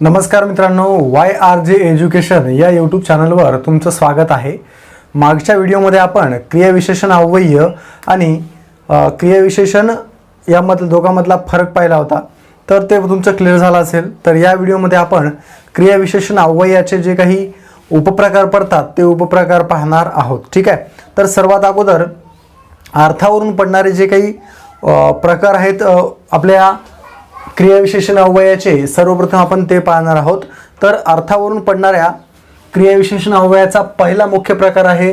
नमस्कार मित्रांनो Y R J education या यूट्यूब चॅनलवर तुमचं स्वागत आहे. मागच्या व्हिडिओमध्ये आपण क्रियाविशेषण अव्यय आणि क्रियाविशेषण यामधलं दोघांमधला फरक पाहिला होता. तर ते तुमचं क्लिअर झालं असेल. तर या व्हिडिओमध्ये आपण क्रियाविशेषण अव्ययाचे जे काही उपप्रकार पडतात ते उपप्रकार पाहणार आहोत. ठीक आहे? तर सर्वात अगोदर अर्थावरून पडणारे जे काही प्रकार आहेत आपल्या क्रियाविशेषण अव्ययाचे सर्वप्रथम आपण ते पाहणार आहोत. तर अर्थावरून पडणाऱ्या क्रियाविशेषण अव्ययाचा पहिला मुख्य प्रकार आहे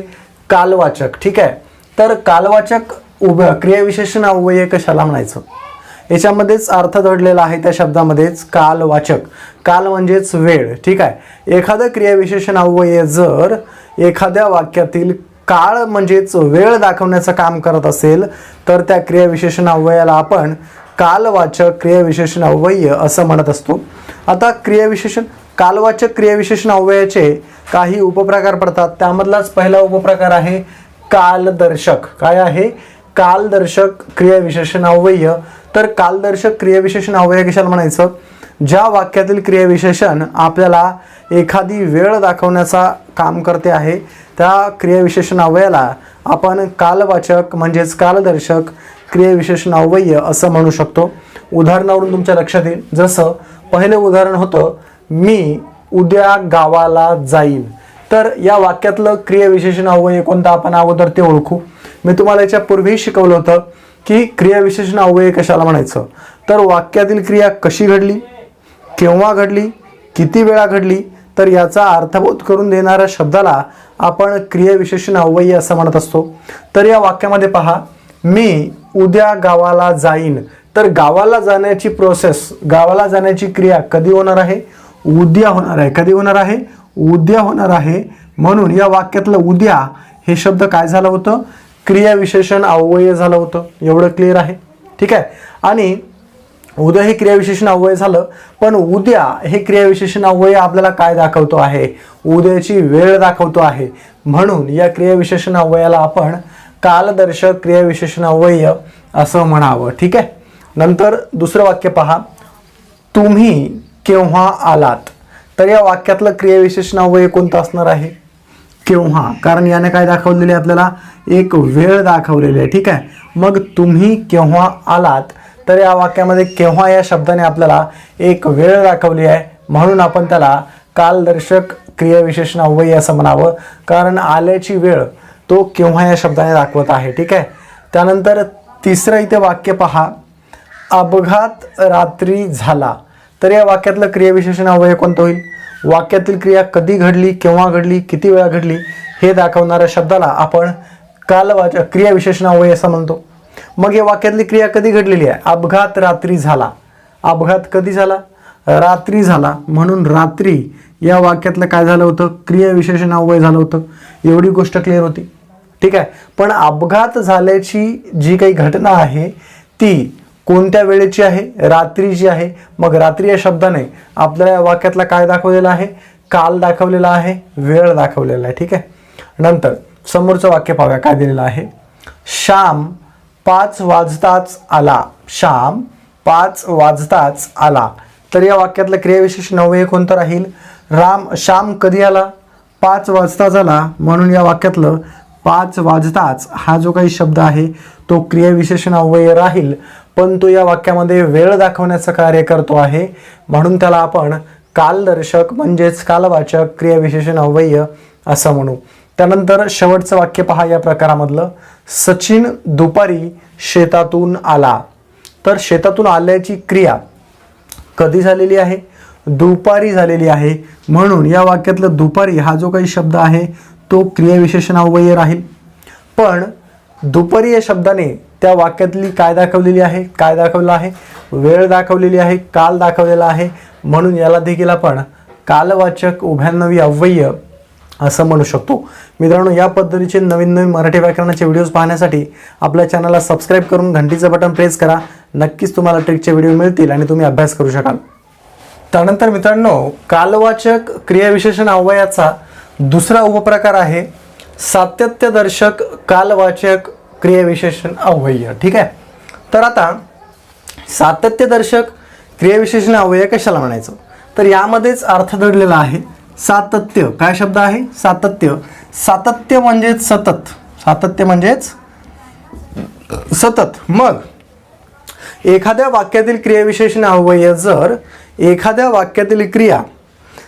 कालवाचक. ठीक आहे? तर कालवाचक उभ क्रियाविशेषण अव्यय कशाला म्हणायचं? याच्यामध्येच अर्थ दडलेला आहे त्या शब्दामध्येच कालवाचक. काल म्हणजेच वेळ. ठीक आहे? एखादं क्रियाविशेषण अव्यय जर एखाद्या वाक्यातील काळ म्हणजेच वेळ दाखवण्याचं काम करत असेल तर त्या क्रियाविशेषण अव्ययाला आपण कालवाचक क्रियाविशेषण अव्यय असं म्हणत असतो. आता क्रियाविशेषण कालवाचक क्रियाविशेषण अव्ययाचे काही उपप्रकार पडतात. त्यामधलाच पहिला उपप्रकार आहे कालदर्शक. काय आहे? कालदर्शक क्रियाविशेषण अव्यय. तर कालदर्शक क्रियाविशेषण अव्यय कशाला म्हणायचं? ज्या वाक्यातील क्रियाविशेषण आपल्याला एखादी वेळ दाखवण्याचा काम करते आहे त्या क्रियाविशेषण अव्ययाला आपण कालवाचक म्हणजेच कालदर्शक क्रियाविशेषण अव्यय असं म्हणू शकतो. उदाहरणावरून तुमच्या लक्षात येईल. जसं पहिलं उदाहरण होतं मी उद्या गावाला जाईन. तर या वाक्यातलं क्रियाविशेषण अव्यय कोणतं? आपण अगोदर ते ओळखू. मी तुम्हाला याच्यापूर्वीही शिकवलं होतं की क्रियाविशेषण अव्यय कशाला म्हणायचं? तर वाक्यातील क्रिया कशी घडली? केव्हा घडली? किती वेळा घडली? तर याचा अर्थबोध करून देणाऱ्या शब्दाला आपण क्रियाविशेषण अव्यय असं म्हणत असतो. तर या वाक्यामध्ये पहा मी उद्या गावाला जाईन. तर गावाला जाण्याची प्रोसेस गावाला जाण्याची क्रिया कधी होणार आहे? उद्या होणार आहे. कधी होणार आहे? उद्या होणार आहे. म्हणून या वाक्यातलं उद्या हे शब्द काय झालं होतं? क्रियाविशेषण अव्यय झालं होतं. एवढं क्लिअर आहे? ठीक आहे? आणि उद्या हे क्रियाविशेषण अव्यय झालं पण उद्या हे क्रियाविशेषण अव्यय आपल्याला काय दाखवतो आहे? उद्याची वेळ दाखवतो आहे. म्हणून या क्रियाविशेषण अव्ययाला आपण कालदर्शक क्रियाविशेषण अवय असं म्हणावं. ठीक आहे? नंतर दुसरं वाक्य पहा. तुम्ही केव्हा आलात? तर या वाक्यातलं क्रियाविशेषण अवय कोणतं असणार आहे? केव्हा? कारण याने काय दाखवलेले आहे आपल्याला? एक वेळ दाखवलेली आहे. ठीक आहे? मग तुम्ही केव्हा आलात? तर या वाक्यामध्ये केव्हा या शब्दाने आपल्याला एक वेळ दाखवली आहे? म्हणून आपण त्याला कालदर्शक क्रियाविशेषण अव्यय असं म्हणावं. कारण आल्याची वेळ तो केव्हा या शब्दाने दाखवत आहे ठीक आहे? त्यानंतर तिसरं इथे वाक्य पहा. अपघात रात्री झाला. तर या वाक्यातलं क्रियाविशेषण अवयव कोणतं होईल? वाक्यातील क्रिया कधी घडली केव्हा घडली किती वेळा घडली हे दाखवणाऱ्या शब्दाला आपण कालवाच क्रियाविशेषण अवयव असं म्हणतो. मग या वाक्यातली क्रिया कधी घडलेली आहे? अपघात रात्री झाला. अपघात कधी झाला? रात्री झाला. म्हणून रात्री या वाक्यातलं काय झालं होतं? क्रियाविशेषण अवय झालं होतं. एवढी गोष्ट क्लिअर होती. ठीक आहे. पण अपघात झाल्याची जी काही घटना आहे ती कोणत्या वेळेची आहे? रात्री जी आहे. मग रात्री या शब्दाने आपल्याला या वाक्यातला काय दाखवलेला आहे? काल दाखवलेला आहे वेळ दाखवलेला आहे. ठीक आहे? नंतर समोरचं वाक्य पाहूया. काय दिलेलं आहे? श्याम पाच वाजताच आला. श्याम पाच वाजताच आला. तर या वाक्यातलं क्रियाविशेष नव्हे कोणतं राहील? राम श्याम कधी आला? पाच वाजता झाला. म्हणून या वाक्यातलं पाच वाजताच हा जो काही शब्द आहे तो क्रियाविशेषण अव्यय राहील पण तो या वाक्यामध्ये वेळ दाखवण्याचं कार्य करतो आहे. म्हणून त्याला आपण कालदर्शक म्हणजेच कालवाचक क्रियाविशेषण अव्यय असं म्हणू. त्यानंतर शेवटचं वाक्य पहा या प्रकारामधलं. सचिन दुपारी शेतातून आला. तर शेतातून आल्याची क्रिया कधी झालेली आहे? दुपारी झालेली आहे. म्हणून या वाक्यातलं दुपारी हा जो काही शब्द आहे तो क्रियाविशेषण अव्यय राहील. पण दुपारी या शब्दाने त्या वाक्यातली काय दाखवलेली आहे? काय दाखवलं आहे? वेळ दाखवलेली आहे काल दाखवलेला आहे. म्हणून याला देखील आपण कालवाचक उभ्यान्नवी अव्यय असं म्हणू शकतो. मित्रांनो या पद्धतीचे नवीन नवीन मराठी व्याकरणाचे व्हिडिओज पाहण्यासाठी आपल्या चॅनलला सबस्क्राईब करून घंटीचं बटन प्रेस करा. नक्कीच तुम्हाला ट्रिकचे व्हिडिओ मिळतील आणि तुम्ही अभ्यास करू शकाल. त्यानंतर मित्रांनो कालवाचक क्रियाविशेषण अव्ययाचा दुसरा उपप्रकार आहे सातत्यदर्शक कालवाचक क्रियाविशेषण अव्यय. ठीक आहे? तर आता सातत्यदर्शक क्रियाविशेषण अव्यय कशाला म्हणायचं? तर यामध्येच अर्थ दडलेला आहे. सातत्य. काय शब्द आहे? सातत्य. सातत्य म्हणजेच सतत. सातत्य म्हणजेच सतत. मग एखाद्या वाक्यातील क्रियाविशेषण अव्यय जर एखाद्या वाक्यातील क्रिया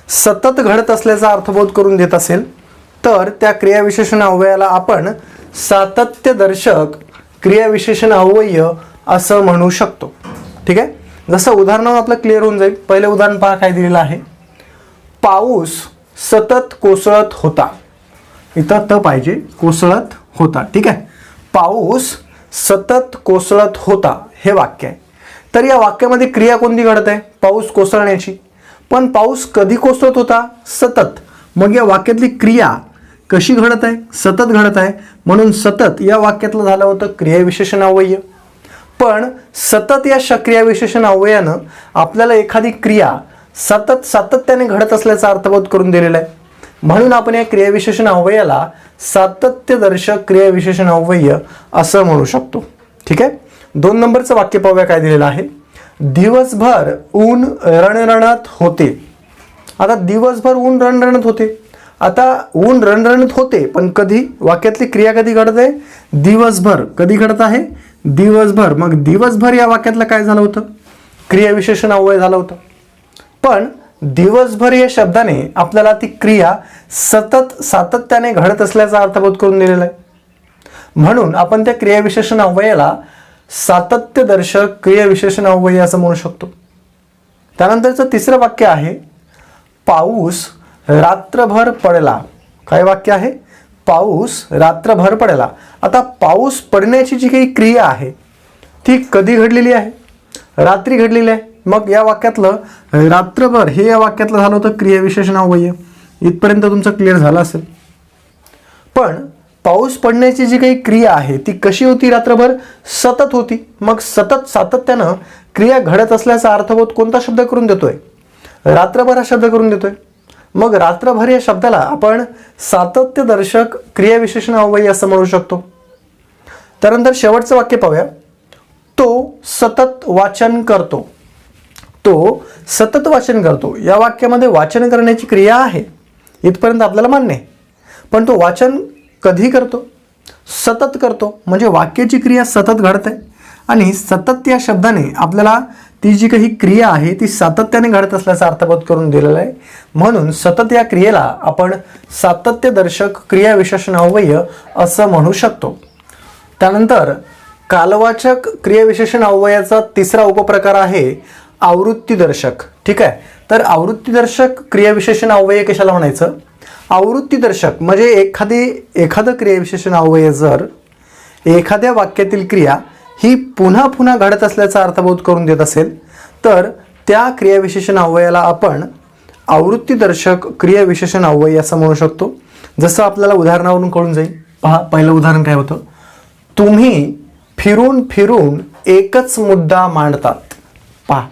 सतत घडत असल्याचा अर्थबोध करून देत असेल तर त्या क्रियाविशेषण अव्ययाला आपण सातत्यदर्शक क्रियाविशेषण अव्यय असं म्हणू शकतो. ठीक आहे? जसं उदाहरणावर आपलं क्लिअर होऊन जाईल. पहिलं उदाहरण पहा काय दिलेलं आहे. पाऊस सतत कोसळत होता. इथं त पाहिजे कोसळत होता. ठीक आहे? पाऊस सतत कोसळत होता. हे वाक्य आहे. तर या वाक्यामध्ये क्रिया कोणती घडत आहे? पाऊस कोसळण्याची. पण पाऊस कधी कोसळत होता? सतत. मग या वाक्यातली क्रिया कशी घडत आहे? सतत घडत आहे. म्हणून सतत या वाक्यातलं झालं होतं क्रियाविशेषण अवय्य पण सतत या श क्रियाविशेषण अवयानं आपल्याला एखादी क्रिया सतत सातत्याने घडत असल्याचा अर्थबोध करून दिलेला आहे. म्हणून आपण या क्रियाविशेषण अवयाला सातत्यदर्शक क्रियाविशेषण अव्यय असं म्हणू शकतो. ठीक आहे? दोन नंबरचं वाक्य पाहूया काय दिलेलं आहे. दिवसभर ऊन रणरणत होते. आता दिवसभर ऊन रणरणत होते. आता ऊन रणरणत होते पण कधी? वाक्यातली क्रिया कधी घडत आहे? दिवसभर. कधी घडत आहे? दिवसभर. मग दिवसभर या वाक्यातलं काय झालं होतं? क्रियाविशेषण अवय झालं होतं. पण दिवसभर या शब्दाने आपल्याला ती क्रिया सतत सातत्याने घडत असल्याचा अर्थबोध करून दिलेला आहे. म्हणून आपण त्या क्रियाविशेषण अवयाला सातत्यदर्शक क्रियाविशेषण अव्यय असं म्हणू शकतो. त्यानंतरचं तिसरं वाक्य आहे पाऊस रात्रभर पडला. काय वाक्य आहे? पाऊस रात्रभर पडला. आता पाऊस पडण्याची जी काही क्रिया आहे ती कधी घडलेली आहे? रात्री घडलेली आहे. मग या वाक्यातलं रात्रभर हे या वाक्यातलं झालं होतं क्रियाविशेषण अव्यय इथपर्यंत तुमचं क्लिअर झालं असेल. पण पाऊस पडण्याची जी काही क्रिया आहे ती कशी होती रात्रभर? सतत होती. मग सतत सातत्यानं क्रिया घडत असल्याचा अर्थबोध कोणता शब्द करून देतोय? रात्रभर हा शब्द करून देतोय. मग रात्रभर या शब्दाला आपण सातत्यदर्शक क्रियाविशेषण अवयी असं म्हणू शकतो. त्यानंतर शेवटचं वाक्य पाहूया. तो सतत वाचन करतो. तो सतत वाचन करतो. या वाक्यामध्ये वाचन करण्याची क्रिया आहे. इथपर्यंत आपल्याला मान्य आहे. पण तो वाचन कधी करतो? सतत करतो. म्हणजे वाक्याची क्रिया सतत घडत. आहे आणि सतत या शब्दाने आपल्याला ती जी काही क्रिया आहे ती सातत्याने घडत असल्याचा अर्थबोध करून दिलेला आहे. म्हणून सतत या क्रियेला आपण सातत्यदर्शक क्रियाविशेषण अव्यय असं म्हणू शकतो. त्यानंतर कालवाचक क्रियाविशेषण अव्ययाचा तिसरा उपप्रकार आहे आवृत्तीदर्शक ठीक आहे? तर आवृत्तीदर्शक क्रियाविशेषण अव्यय कशाला म्हणायचं? आवृत्तीदर्शक म्हणजे एखादी एखादं क्रियाविशेषण अव्यय जर एखाद्या वाक्यातील क्रिया ही पुन्हा पुन्हा घडत असल्याचा अर्थबोध करून देत असेल तर त्या क्रियाविशेषण अव्ययाला आपण आवृत्तीदर्शक क्रियाविशेषण अव्यय असं म्हणू शकतो. जसं आपल्याला उदाहरणावरून कळून जाईल. पहा पहिलं उदाहरण काय होतं? तुम्ही फिरून फिरून एकच मुद्दा मांडतात. पहा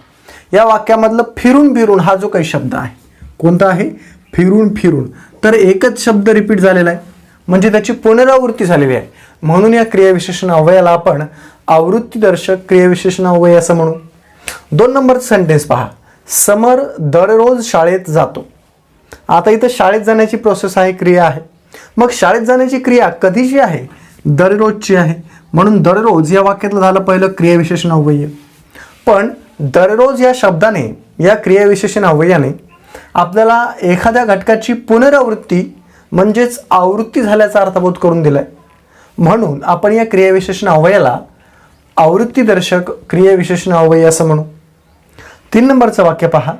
या वाक्यामधलं फिरून फिरून हा जो काही शब्द आहे कोणता आहे? फिरून फिरून. तर एकच शब्द रिपीट झालेला आहे. म्हणजे त्याची पुनरावृत्ती झालेली आहे. म्हणून या क्रियाविशेषण अवयाला आपण आवृत्तीदर्शक क्रियाविशेषण अवय असं म्हणू. दोन नंबर सेंटेन्स पहा. समर दररोज शाळेत जातो. आता इथं शाळेत जाण्याची प्रोसेस आहे क्रिया आहे. मग शाळेत जाण्याची क्रिया कधीची आहे? दररोजची आहे. म्हणून दररोज या वाक्यातलं झालं पहिलं क्रियाविशेषण अव्यय पण दररोज या शब्दाने या क्रियाविशेषण अव्ययाने आपल्याला एखाद्या घटकाची पुनरावृत्ती म्हणजेच आवृत्ती झाल्याचा अर्थबोध करून दिला आहे म्हणून आपण या क्रियाविशेषण अवयाला आवृत्तीदर्शक क्रियाविशेषण अव्यय असं म्हणू. तीन नंबरचं वाक्य पहा.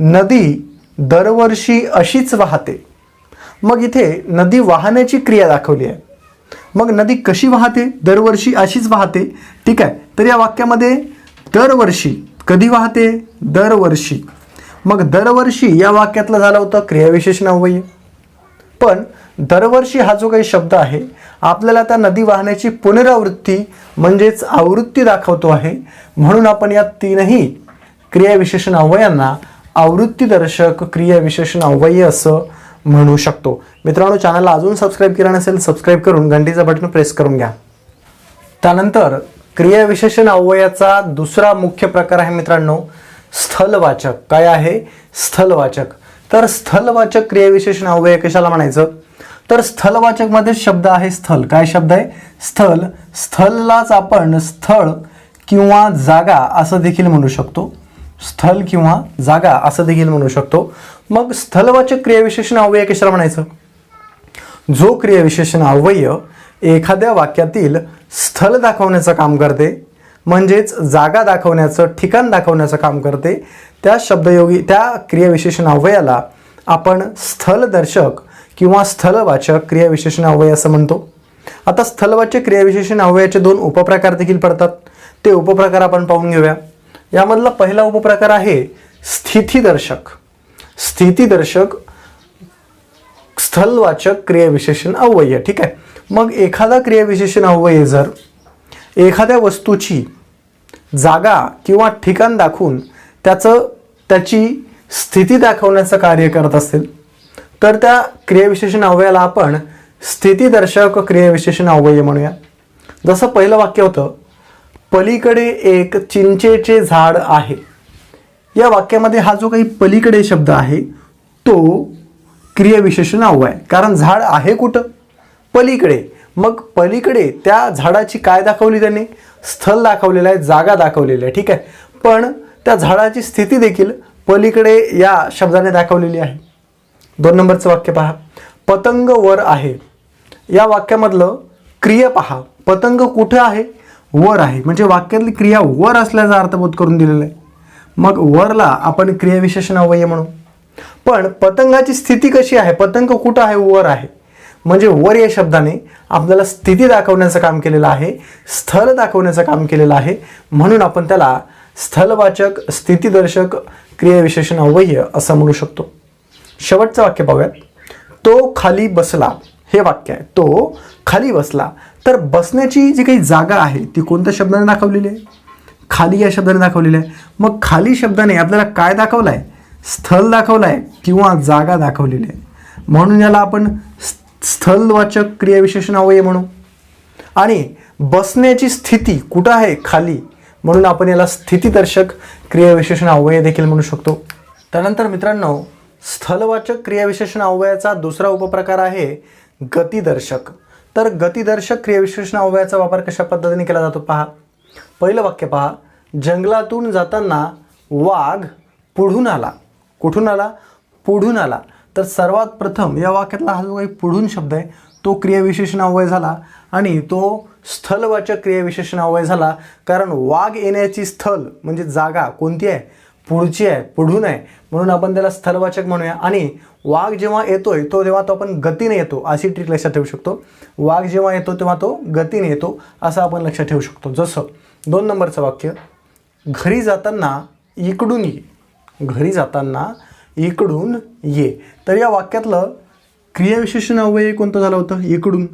नदी दरवर्षी अशीच वाहते. मग इथे नदी वाहण्याची क्रिया दाखवली आहे. मग नदी कशी वाहते? दरवर्षी अशीच वाहते. ठीक आहे. तर या वाक्यामध्ये दरवर्षी कधी वाहते? दरवर्षी. मग दरवर्षी या वाक्यातलं झालं होतं क्रियाविशेषण अव्यय पण दरवर्षी हा जो काही शब्द आहे आपल्याला त्या नदी वाहण्याची पुनरावृत्ती म्हणजेच आवृत्ती दाखवतो आहे. म्हणून आपण या तीनही क्रियाविशेषण अवयांना आवृत्तीदर्शक क्रियाविशेषण अव्यय असं म्हणू शकतो. मित्रांनो चॅनलला अजून सबस्क्राईब केलं नसेल सबस्क्राईब करून घंटीचं बटन प्रेस करून घ्या. त्यानंतर क्रियाविशेषण अव्ययाचा दुसरा मुख्य प्रकार आहे मित्रांनो स्थलवाचक. काय आहे? स्थलवाचक. तर स्थलवाचक क्रियाविशेषण अव्यय कशाला म्हणायचं? तर स्थलवाचकमध्ये शब्द आहे स्थल. काय शब्द आहे? स्थल. स्थललाच आपण स्थळ किंवा जागा असं देखील म्हणू शकतो. स्थल किंवा जागा असं देखील म्हणू शकतो. मग स्थलवाचक क्रियाविशेषण अव्यय कशाला म्हणायचं? जो क्रियाविशेषण अव्यय एखाद्या वाक्यातील स्थल दाखवण्याचं काम करते म्हणजेच जागा दाखवण्याचं ठिकाण दाखवण्याचं काम करते. त्या शब्दयोगी त्या क्रियाविशेषण अव्ययाला आपण स्थलदर्शक किंवा स्थलवाचक क्रियाविशेषण अव्यय असं म्हणतो. आता स्थलवाचक क्रियाविशेषण अव्ययाचे दोन उपप्रकार देखील पडतात. ते उपप्रकार आपण पाहून घेऊया. यामधला पहिला उपप्रकार आहे स्थितीदर्शक. स्थितीदर्शक स्थलवाचक क्रियाविशेषण अव्यय ठीक आहे. मग एखादा क्रियाविशेषण अव्यय जर एखाद्या वस्तूची जागा किंवा ठिकाण दाखवून त्याचं त्याची स्थिती दाखवण्याचं कार्य करत असेल तर त्या क्रियाविशेषण अवयवाला आपण स्थितीदर्शक क्रियाविशेषण अवयव म्हणूया. जसं पहिलं वाक्य होतं पलीकडे एक चिंचेचे झाड आहे. या वाक्यामध्ये हा जो काही पलीकडे शब्द आहे तो क्रियाविशेषण अव्यय कारण झाड आहे कुठं? पलीकडे. मग पलीकडे त्या झाडाची काय दाखवली त्यांनी? स्थल दाखवलेलं आहे जागा दाखवलेली आहे ठीक आहे. पण त्या झाडाची स्थिती देखील पलीकडे या शब्दाने दाखवलेली आहे. दोन नंबरचं वाक्य पहा. पतंग वर आहे. या वाक्यामधलं क्रिया पहा. पतंग कुठं आहे? वर आहे. म्हणजे वाक्यातली क्रिया वर असल्याचा अर्थबोध करून दिलेला आहे. मग वरला आपण क्रियाविशेषण अव्यय म्हणू. पण पतंगाची स्थिती कशी आहे? पतंग कुठं आहे? वर आहे. म्हणजे वर या शब्दाने आपल्याला स्थिती दाखवण्याचं काम केलेलं आहे स्थल दाखवण्याचं काम केलेलं आहे. म्हणून आपण त्याला स्थलवाचक स्थितीदर्शक क्रियाविशेषण अवय असं म्हणू शकतो. शेवटचं वाक्य पाहूयात तो खाली बसला. हे वाक्य आहे. तो खाली बसला. तर बसण्याची जी काही जागा आहे ती कोणत्या शब्दाने दाखवलेली आहे? खाली या शब्दाने दाखवलेली आहे. मग खाली शब्दाने आपल्याला काय दाखवलं आहे स्थल दाखवलं आहे किंवा जागा दाखवलेली आहे. म्हणून याला आपण स्थलवाचक क्रियाविशेषण अव्यय म्हणू आणि बसण्याची स्थिती कुठं आहे? खाली. म्हणून आपण याला स्थितीदर्शक क्रियाविशेषण अव्यय देखील म्हणू शकतो. त्यानंतर मित्रांनो स्थलवाचक क्रियाविशेषण अव्ययाचा दुसरा उपप्रकार आहे गतिदर्शक. तर गतिदर्शक क्रियाविशेषण अव्ययाचा वापर कशा पद्धतीने केला जातो पहा. पहिलं वाक्य पहा. जंगलातून जाताना वाघ पुढून आला. कुठून आला? पुढून आला. तर सर्वात प्रथम या वाक्यातला हा जो काही पुढून शब्द आहे तो क्रियाविशेषण अव्यय झाला आणि तो स्थलवाचक क्रियाविशेषण अव्यय झाला. कारण वाघ येण्याची स्थल म्हणजे जागा कोणती आहे? पुढची आहे पुढून आहे. म्हणून आपण त्याला स्थलवाचक म्हणूया. आणि वाघ जेव्हा येतोय तो तेव्हा तो आपण गतीने येतो अशी ट्रिक लक्षात ठेवू शकतो. वाघ जेव्हा येतो तेव्हा तो गतीने येतो असं आपण लक्षात ठेवू शकतो. जसं दोन नंबरचं वाक्य घरी जाताना इकडून ये. घरी जाताना इकडून ये. तर या वाक्यातलं क्रियाविशेषण अव्यय कोणतं झालं होतं? इकडून.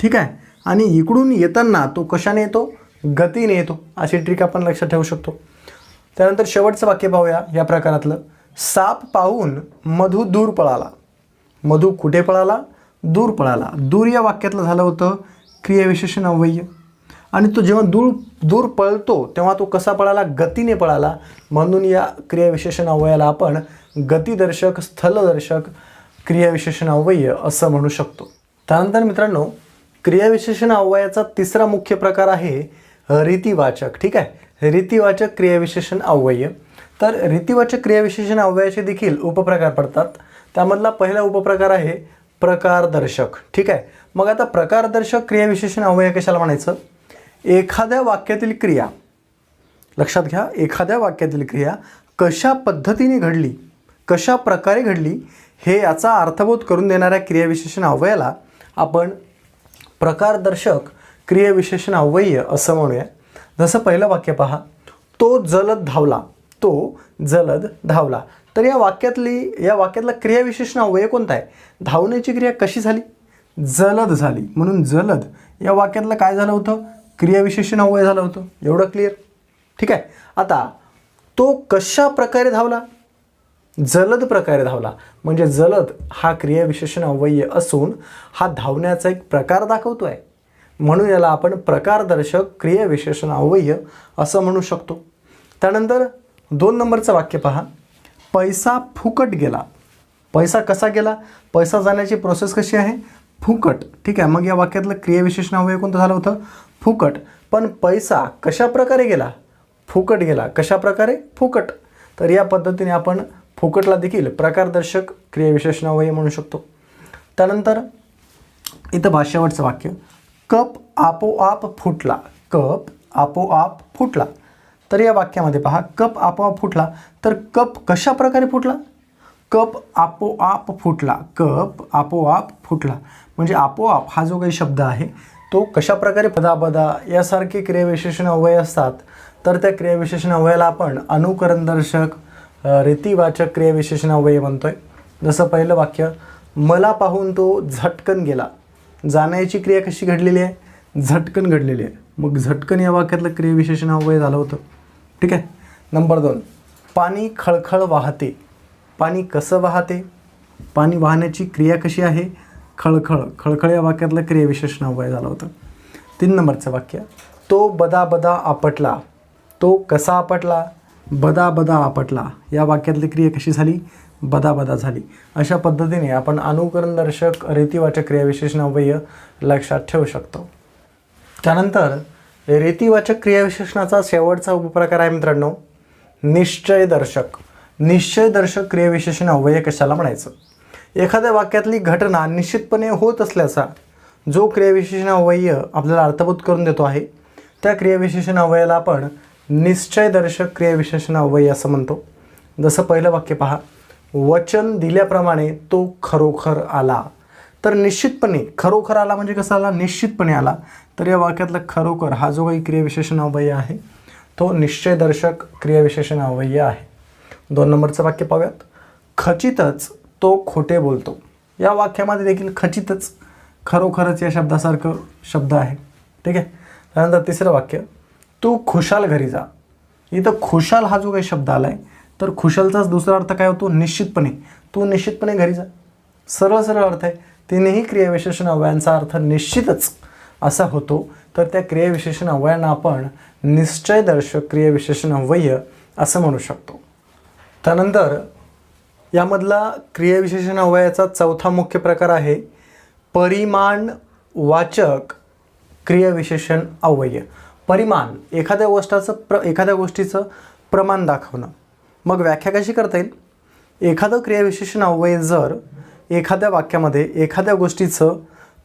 ठीक आहे? आणि इकडून येताना तो कशाने येतो? गतीने येतो. अशी ट्रिक आपण लक्षात ठेवू शकतो. त्यानंतर शेवटचं वाक्य पाहूया या प्रकारातलं. साप पाहून मधू दूर पळाला. मधू कुठे पळाला? दूर पळाला. दूर या वाक्यातलं झालं होतं क्रियाविशेषण अव्यय. आणि तो जेव्हा दूर दूर पळतो तेव्हा तो कसा पळाला? गतीने पळाला. म्हणून या क्रियाविशेषण अव्ययाला आपण गतिदर्शक स्थलदर्शक क्रियाविशेषण अव्यय असं म्हणू शकतो. त्यानंतर मित्रांनो क्रियाविशेषण अव्ययाचा तिसरा मुख्य प्रकार आहे रीतिवाचक. ठीक आहे? रीतिवाचक क्रियाविशेषण अव्यय. तर रीतिवाचक क्रियाविशेषण अव्ययाचे देखील उपप्रकार पडतात. त्यामधला पहिला उपप्रकार आहे प्रकारदर्शक. ठीक आहे? मग आता प्रकारदर्शक क्रियाविशेषण अव्यय कशाला म्हणायचं? एखाद्या वाक्यातील क्रिया. लक्षात घ्या एखाद्या वाक्यातील क्रिया कशा पद्धतीने घडली? कशा प्रकारे घडली हे याचा अर्थबोध करून देणाऱ्या क्रियाविशेषण अव्ययाला आपण प्रकारदर्शक क्रियाविशेषण अव्यय असं म्हणूया. जसं पहिलं वाक्य पहा. तो जलद धावला. तो जलद धावला. तर या वाक्यातली या वाक्यातला क्रियाविशेषण अव्यय कोणता आहे? धावण्याची क्रिया कशी झाली? जलद झाली. म्हणून जलद या वाक्यातलं काय झालं होतं? क्रियाविशेषण अव्यय झालं होतं. एवढं क्लिअर ठीक आहे. आता तो कशा प्रकारे धावला? जलद प्रकारे धावला. म्हणजे जलद हा क्रियाविशेषण अव्यय असून हा धावण्याचा एक प्रकार दाखवतो आहे म्हणून याला आपण प्रकारदर्शक क्रियाविशेषण अव्यय असं म्हणू शकतो. त्यानंतर दोन नंबरचं वाक्य पहा. पैसा फुकट गेला. पैसा कसा गेला? पैसा जाण्याची प्रोसेस कशी आहे? फुकट. ठीक आहे मग या वाक्यातलं क्रियाविशेषण अवयव कोणतं झालं होतं? फुकट. पण पैसा कशा प्रकारे गेला? फुकट गेला. कशा प्रकारे फुकट. तर या पद्धतीने आपण फुकटला देखील प्रकारदर्शक क्रियाविशेषणावय म्हणू शकतो. त्यानंतर इथं भाष्यावरचं वाक्य कप आपोआप फुटला कप आपोआप फुटला. तर या वाक्यामध्ये पहा कप आपोआप फुटला तर कप कशा प्रकारे फुटला? कप आपोआप फुटला कप आपोआप फुटला. म्हणजे आपोआप हा जो काही शब्द आहे तो कशा प्रकारे पदापदा यासारखे क्रियाविशेषण अवय असतात तर त्या क्रियाविशेषण अवयाला आपण अनुकरणदर्शक रीतिवाचक क्रियाविशेषण अव्यय म्हणतोय. जसं पहिलं वाक्य मला पाहून तो झटकन गेला. जाण्याची क्रिया कशी घडलेली आहे? झटकन घडलेली आहे. मग झटकन या वाक्यातलं क्रियाविशेषण अव्यय झालं होतं. ठीक आहे? नंबर दोन पाणी खळखळ वाहते. पाणी कसं वाहते? पाणी वाहण्याची क्रिया कशी आहे? खळखळ. खळखळ या वाक्यातलं क्रियाविशेषण अव्यय झालं होतं. तीन नंबरचं वाक्य तो बदाबदा आपटला. तो कसा आपटला? बदा बदा आपटला. या वाक्यातली क्रिया कशी झाली? बदा बदा झाली. अशा पद्धतीने आपण अनुकरणदर्शक रेतीवाचक क्रियाविशेषण अव्यय लक्षात ठेवू शकतो. त्यानंतर रेतीवाचक क्रियाविशेषणाचा शेवटचा उपप्रकार आहे मित्रांनो निश्चयदर्शक निश्चयदर्शक क्रियाविशेषण अव्यय कशाला म्हणायचं? एखाद्या वाक्यातली घटना निश्चितपणे होत असल्याचा जो क्रियाविशेषण अव्यय आपल्याला अर्थबोध करून देतो आहे त्या क्रियाविशेषण अव्ययाला आपण निश्चयदर्शक क्रियाविशेषण अव्यय असं म्हणतो. जसं पहिलं वाक्य पहा. वचन दिल्याप्रमाणे तो खरोखर आला. तर निश्चितपणे खरोखर आला म्हणजे कसा आला? निश्चितपणे आला. तर या वाक्यातला खरोखर हा जो काही क्रियाविशेषण अव्यय आहे तो निश्चयदर्शक क्रियाविशेषण अव्यय आहे. दोन नंबरचं वाक्य पाहूयात. खचितच तो खोटे बोलतो. या वाक्यामध्ये देखील खचितच खरोखरच या शब्दासारखं शब्द आहे. ठीक आहे? त्यानंतर तिसरं वाक्य. तू खुशाल घरी जा. इथं खुशाल हा जो काही शब्द आला आहे तर खुशालचाच दुसरा अर्थ काय होतो? निश्चितपणे. तू निश्चितपणे घरी जा. सरळ सरळ अर्थ आहे तिनेही क्रियाविशेषण अवयांचा अर्थ निश्चितच असा होतो. तर त्या क्रियाविशेषण अवयांना आपण निश्चयदर्शक क्रियाविशेषण अव्यय असं म्हणू शकतो. त्यानंतर यामधला क्रियाविशेषण अवयाचा चौथा मुख्य प्रकार आहे परिमाण वाचक क्रियाविशेषण अव्यय. परिमाण एखाद्या गोष्टाचं प्र एखाद्या गोष्टीचं प्रमाण दाखवणं. मग व्याख्या कशी करता येईल? एखादं क्रियाविशेषण अव्यय जर एखाद्या वाक्यामध्ये एखाद्या गोष्टीचं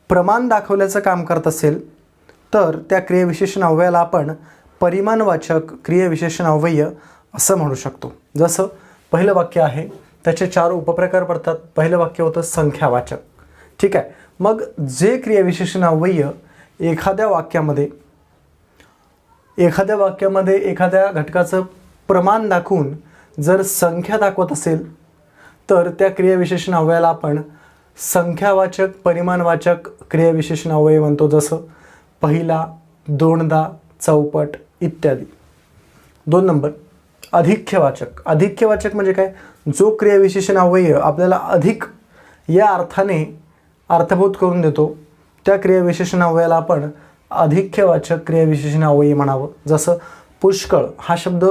प्रमाण दाखवल्याचं काम करत असेल तर त्या क्रियाविशेषण अव्ययाला आपण परिमाणवाचक क्रियाविशेषण अव्यय असं म्हणू शकतो. जसं पहिलं वाक्य आहे त्याचे चार उपप्रकार पडतात. पहिलं वाक्य होतं संख्यावाचक. ठीक आहे. मग जे क्रियाविशेषण अव्यय एखाद्या वाक्यामध्ये एखाद्या वाक्यामध्ये एखाद्या घटकाचं प्रमाण दाखवून जर संख्या दाखवत असेल तर त्या क्रियाविशेषण अवयाला आपण संख्यावाचक परिमाणवाचक क्रियाविशेषण अवयव म्हणतो जसं पहिला दोनदा चौपट इत्यादी. दोन नंबर अधिक्यवाचक. अधिक्यवाचक म्हणजे काय? जो क्रियाविशेषण अवयव आपल्याला अधिक या अर्थाने अर्थबोध करून देतो त्या क्रियाविशेषण अवयाला आपण अधिक्यवाचक क्रियाविशेषण अव्यय म्हणावं. जसं पुष्कळ हा शब्द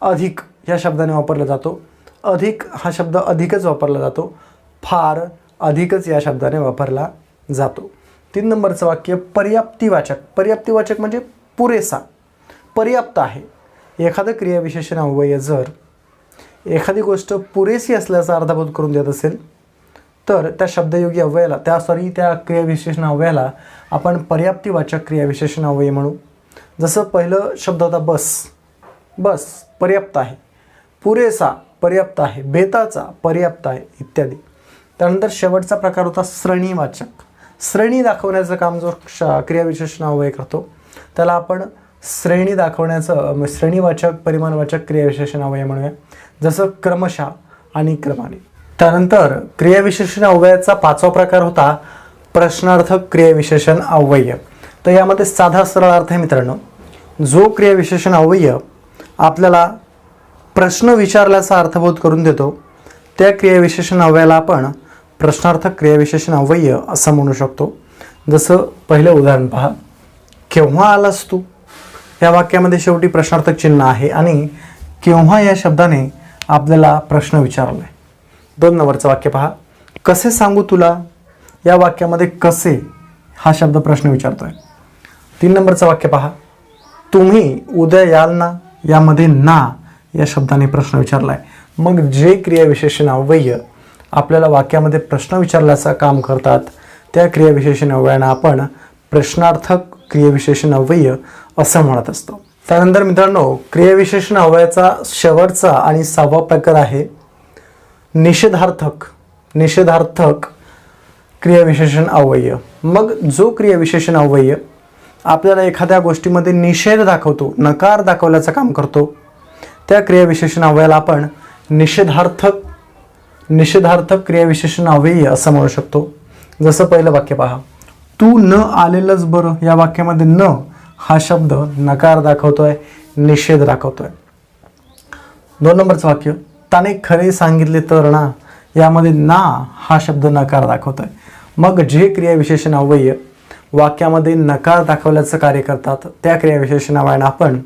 अधिक या शब्दाने वापरला जातो. अधिक हा शब्द अधिकच वापरला जातो. फार अधिकच या शब्दाने वापरला जातो. तीन नंबरचं वाक्य पर्याप्तीवाचक. पर्याप्तीवाचक म्हणजे पुरेसा. पर्याप्त आहे. एखादं क्रियाविशेषण अव्यय जर एखादी गोष्ट पुरेशी असल्याचा अर्धबोध करून देत असेल तर त्या शब्दयोगी अव्ययाला त्या सॉरी त्या क्रियाविशेषण अव्ययाला आपण पर्याप्तीवाचक क्रियाविशेषण अवयव म्हणू. जसं पहिलं शब्द होता बस. बस पर्याप्त आहे. पुरेसा पर्याप्त आहे. बेताचा पर्याप्त आहे इत्यादी. त्यानंतर शेवटचा प्रकार होता श्रेणीवाचक. श्रेणी दाखवण्याचं काम जो श क्रियाविशेषण अव्यय करतो त्याला आपण श्रेणी दाखवण्याचं श्रेणीवाचक परिमाणवाचक क्रियाविशेषण अव्यय म्हणूया. जसं क्रमशः आणि क्रमाने. त्यानंतर क्रियाविशेषण अव्ययाचा पाचवा प्रकार होता प्रश्नार्थक क्रियाविशेषण अव्यय. तर यामध्ये साधा सरळ अर्थ आहे मित्रांनो. जो क्रियाविशेषण अव्यय आपल्याला प्रश्न विचारल्याचा अर्थबोध करून देतो त्या क्रियाविशेषण अव्ययाला आपण प्रश्नार्थक क्रियाविशेषण अव्यय असं म्हणू शकतो. जसं पहिलं उदाहरण पहा. केव्हा आलास तू? या वाक्यामध्ये शेवटी प्रश्नार्थक चिन्ह आहे आणि केव्हा या शब्दाने आपल्याला प्रश्न विचारला आहे दोन नंबरचं वाक्य पहा. कसे सांगू तुला? या वाक्यामध्ये कसे हा शब्द प्रश्न विचारतोय. तीन नंबरचं वाक्य पहा. तुम्ही उद्या याल ना यामध्ये ना या शब्दाने प्रश्न विचारला आहे मग जे क्रियाविशेषण अव्यय आपल्याला वाक्यामध्ये प्रश्न विचारल्याचं काम करतात त्या क्रियाविशेषण अव्ययांना आपण प्रश्नार्थक क्रियाविशेषण अव्यय असं म्हणत असतो. त्यानंतर मित्रांनो क्रियाविशेषण अव्ययाचा शेवटचा आणि सहावा प्रकार आहे निषेधार्थक. निषेधार्थक क्रियाविशेषण अवयव मग जो क्रियाविशेषण अवयव आपल्याला एखाद्या गोष्टीमध्ये निषेध दाखवतो नकार दाखवल्याचं काम करतो त्या क्रियाविशेषण अवयाला आपण निषेधार्थक निषेधार्थक क्रियाविशेषण अव्यय असं म्हणू शकतो. जसं पहिलं वाक्य पहा. तू न आलेलंच बरं. या वाक्यामध्ये न हा शब्द नकार दाखवतोय निषेध दाखवतोय. दोन नंबरचं वाक्य. त्याने खरे सांगितले तर ना यामध्ये ना हा शब्द नकार दाखवतोय. मग जे क्रियाविशेषण अव्यय वाक्यामध्ये नकार दाखवल्याचं कार्य करतात त्या क्रियाविशेषण आपण